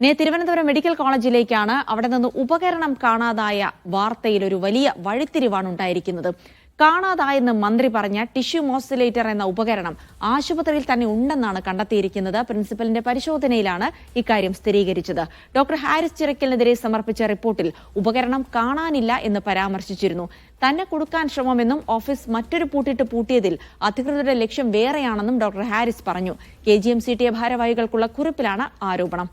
ഇനി തിരുവനന്തപുരം മെഡിക്കൽ കോളേജിലേക്കാണ് അവിടെ നിന്ന് ഉപകരണം കാണാതായ വാർത്തയിൽ ഒരു വലിയ വഴിത്തിരിവാണ് ഉണ്ടായിരിക്കുന്നത്. കാണാതായെന്ന് മന്ത്രി പറഞ്ഞ ടിഷ്യൂ മോസിലേറ്റർ എന്ന ഉപകരണം ആശുപത്രിയിൽ തന്നെ ഉണ്ടെന്നാണ് കണ്ടെത്തിയിരിക്കുന്നത്. പ്രിൻസിപ്പലിന്റെ പരിശോധനയിലാണ് ഇക്കാര്യം സ്ഥിരീകരിച്ചത്. ഡോക്ടർ ഹാരിസ് ചിറക്കലിനെതിരെ സമർപ്പിച്ച റിപ്പോർട്ടിൽ ഉപകരണം കാണാനില്ല എന്ന് പരാമർശിച്ചിരുന്നു. തന്നെ കൊടുക്കാൻ ശ്രമമെന്നും ഓഫീസ് മറ്റൊരു പൂട്ടിട്ട് പൂട്ടിയതിൽ അധികൃതരുടെ ലക്ഷ്യം വേറെയാണെന്നും ഡോക്ടർ ഹാരിസ് പറഞ്ഞു. K G M C T ഭാരവാഹികൾക്കുള്ള കുറിപ്പിലാണ് ആരോപണം.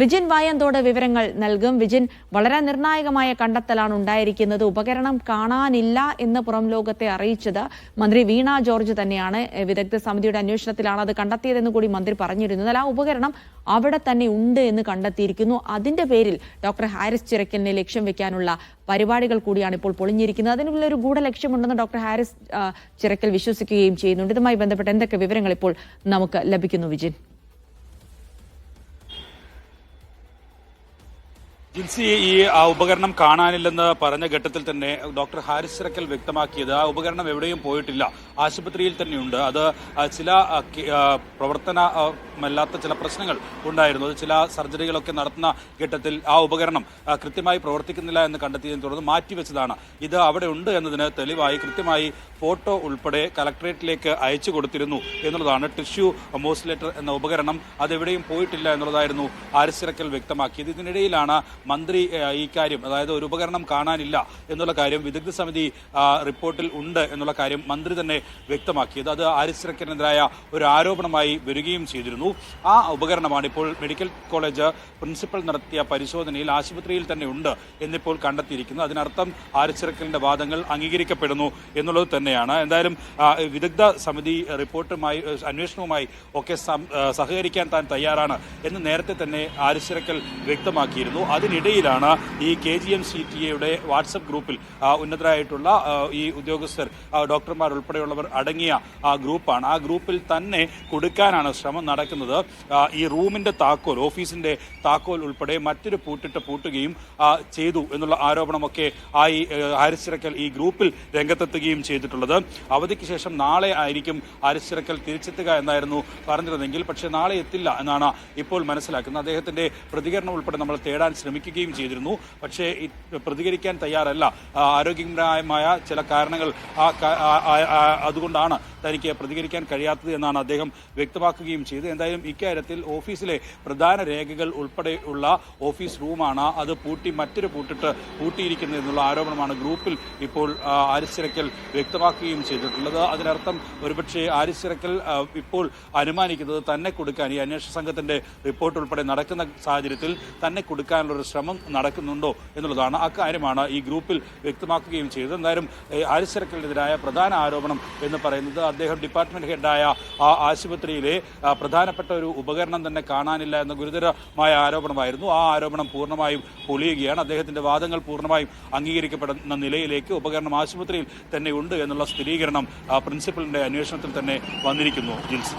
വിജിൻ വായന്തോട് വിവരങ്ങൾ നൽകും. വിജിൻ വളരെ നിർണായകമായ കണ്ടെത്തലാണ് ഉണ്ടായിരിക്കുന്നത്. ഉപകരണം കാണാനില്ല എന്ന് പുറം ലോകത്തെ അറിയിച്ചത് മന്ത്രി വീണ ജോർജ് തന്നെയാണ്. വിദഗ്ധ സമിതിയുടെ അന്വേഷണത്തിലാണ് അത് കണ്ടെത്തിയതെന്ന് കൂടി മന്ത്രി പറഞ്ഞിരുന്നു. എന്നാൽ ആ ഉപകരണം അവിടെ തന്നെ ഉണ്ട് എന്ന് കണ്ടെത്തിയിരിക്കുന്നു. അതിന്റെ പേരിൽ ഡോക്ടർ ഹാരിസ് ചിറക്കലിനെ ലക്ഷ്യം വെക്കാനുള്ള പരിപാടികൾ കൂടിയാണ് ഇപ്പോൾ പൊളിഞ്ഞിരിക്കുന്നത്. അതിനുള്ള ഒരു ഗൂഢലക്ഷ്യമുണ്ടെന്ന് ഡോക്ടർ ഹാരിസ് ചിറക്കൽ വിശ്വസിക്കുകയും ചെയ്യുന്നുണ്ട്. ഇതുമായി ബന്ധപ്പെട്ട് എന്തൊക്കെ വിവരങ്ങൾ ഇപ്പോൾ നമുക്ക് ലഭിക്കുന്നു വിജിൻ? ജിൻസി ഈ ആ ഉപകരണം കാണാനില്ലെന്ന് പറഞ്ഞ ഘട്ടത്തിൽ തന്നെ ഡോക്ടർ ഹാരിസ് റക്കൽ വ്യക്തമാക്കിയത്. ആ ഉപകരണം എവിടെയും പോയിട്ടില്ല. ആശുപത്രിയിൽ തന്നെയുണ്ട്. അത് ചില പ്രവർത്തനമല്ലാത്ത ചില പ്രശ്നങ്ങൾ ഉണ്ടായിരുന്നു. അത് ചില സർജറികളൊക്കെ നടത്തുന്ന ഘട്ടത്തിൽ ആ ഉപകരണം കൃത്യമായി പ്രവർത്തിക്കുന്നില്ല എന്ന് കണ്ടെത്തിയതിനെ തുടർന്ന് മാറ്റിവെച്ചതാണ്. ഇത് അവിടെ ഉണ്ട് എന്നതിന് തെളിവായി കൃത്യമായി ഫോട്ടോ ഉൾപ്പെടെ കലക്ടറേറ്റിലേക്ക് അയച്ചു കൊടുത്തിരുന്നു എന്നുള്ളതാണ് ടിഷ്യൂ മോസിലേറ്റർ എന്ന ഉപകരണം. അതെവിടെയും പോയിട്ടില്ല എന്നുള്ളതായിരുന്നു ഹാരിസ് റക്കൽ വ്യക്തമാക്കിയത്. ഇതിനിടയിലാണ് മന്ത്രി ഈ കാര്യം അതായത് ഒരു ഉപകരണം കാണാനില്ല എന്നുള്ള കാര്യം വിദഗ്ധ സമിതി റിപ്പോർട്ടിൽ ഉണ്ട് എന്നുള്ള കാര്യം മന്ത്രി തന്നെ വ്യക്തമാക്കിയത്. അത് ഹാരിസ് ഒരു ആരോപണമായി വരികയും ചെയ്തിരുന്നു. ആ ഉപകരണമാണ് ഇപ്പോൾ മെഡിക്കൽ കോളേജ് പ്രിൻസിപ്പൽ നടത്തിയ പരിശോധനയിൽ ആശുപത്രിയിൽ തന്നെ ഉണ്ട് എന്നിപ്പോൾ കണ്ടെത്തിയിരിക്കുന്നത്. അതിനർത്ഥം ഹാരിസ് വാദങ്ങൾ അംഗീകരിക്കപ്പെടുന്നു എന്നുള്ളത് തന്നെയാണ്. എന്തായാലും വിദഗ്ധ സമിതി റിപ്പോർട്ടുമായി അന്വേഷണവുമായി ഒക്കെ സഹകരിക്കാൻ താൻ തയ്യാറാണ് എന്ന് നേരത്തെ തന്നെ ഹാരിസ് വ്യക്തമാക്കിയിരുന്നു. വ്യക്തമാക്കിയിരുന്നു അതിനിടയിലാണ് ഈ K G M C T എയുടെ വാട്സപ്പ് ഗ്രൂപ്പിൽ ഉന്നതരായിട്ടുള്ള ഈ ഉദ്യോഗസ്ഥർ ഡോക്ടർമാർ ഉൾപ്പെടെയുള്ളവർ അടങ്ങിയ ആ ഗ്രൂപ്പാണ്. ആ ഗ്രൂപ്പിൽ തന്നെ കൊടുക്കാനാണ് ശ്രമം നടക്കുന്നത്. ഈ റൂമിന്റെ താക്കോൽ ഓഫീസിന്റെ താക്കോൽ ഉൾപ്പെടെ മറ്റൊരു പൂട്ടിട്ട് പൂട്ടുകയും ചെയ്തു എന്നുള്ള ആരോപണമൊക്കെ ആ ഈ ഏഹ്, ഹാരിസ് ചിറക്കൽ ഈ ഗ്രൂപ്പിൽ രംഗത്തെത്തുകയും ചെയ്തിട്ടുള്ളത്. അവധിക്ക് ശേഷം നാളെ ആയിരിക്കും ഹാരിസ് ചിറക്കൽ തിരിച്ചെത്തുക എന്നായിരുന്നു പറഞ്ഞിരുന്നെങ്കിൽ പക്ഷേ നാളെ എത്തില്ല എന്നാണ് ഇപ്പോൾ മനസ്സിലാക്കുന്നത്. അദ്ദേഹത്തിന്റെ പ്രതികരണം ഉൾപ്പെടെ നമ്മൾ തേടാൻ ശ്രമിക്കുകയും ചെയ്തിരുന്നു. പക്ഷേ പ്രതികരിക്കാൻ തയ്യാറല്ല. ആരോഗ്യപരമായ ചില കാരണങ്ങൾ അതുകൊണ്ടാണ് തനിക്ക് പ്രതികരിക്കാൻ കഴിയാത്തത് എന്നാണ് അദ്ദേഹം വ്യക്തമാക്കുകയും ചെയ്തത്. എന്തായാലും ഇക്കാര്യത്തിൽ ഓഫീസിലെ പ്രധാന രേഖകൾ ഉൾപ്പെടെയുള്ള ഓഫീസ് റൂമാണ് അത് പൂട്ടി മറ്റൊരു പൂട്ടിട്ട് പൂട്ടിയിരിക്കുന്നത് എന്നുള്ള ആരോപണമാണ് ഗ്രൂപ്പിൽ ഇപ്പോൾ ആ, വ്യക്തമാക്കുകയും ചെയ്തിട്ടുള്ളത്. അതിനർത്ഥം ഒരുപക്ഷെ ആരിസ് ഇപ്പോൾ അനുമാനിക്കുന്നത് തന്നെ കൊടുക്കാൻ ഈ അന്വേഷണ സംഘത്തിന്റെ റിപ്പോർട്ട് ഉൾപ്പെടെ നടക്കുന്ന സാഹചര്യത്തിൽ തന്നെ കൊടുക്കാനുള്ള ഒരു ശ്രമം നടക്കുന്നുണ്ടോ എന്നുള്ളതാണ് അക്കാര്യമാണ് ഈ ഗ്രൂപ്പിൽ വ്യക്തമാക്കുകയും ചെയ്തത്. എന്തായാലും ഏ, പ്രധാന ആരോപണം എന്ന് പറയുന്നത് അദ്ദേഹം ഡിപ്പാർട്ട്മെന്റ് ഹെഡായ ആ ആശുപത്രിയിലെ പ്രധാനപ്പെട്ട ഒരു ഉപകരണം തന്നെ കാണാനില്ല എന്ന ഗുരുതരമായ ആരോപണമായിരുന്നു. ആ ആരോപണം പൂർണമായും പൊളിയുകയാണ്. അദ്ദേഹത്തിന്റെ വാദങ്ങൾ പൂർണമായും അംഗീകരിക്കപ്പെടുന്ന നിലയിലേക്ക് ഉപകരണം ആശുപത്രിയിൽ തന്നെ ഉണ്ട് എന്നുള്ള സ്ഥിരീകരണം പ്രിൻസിപ്പലിന്റെ അന്വേഷണത്തിൽ തന്നെ വന്നിരിക്കുന്നു. ജിൽസ്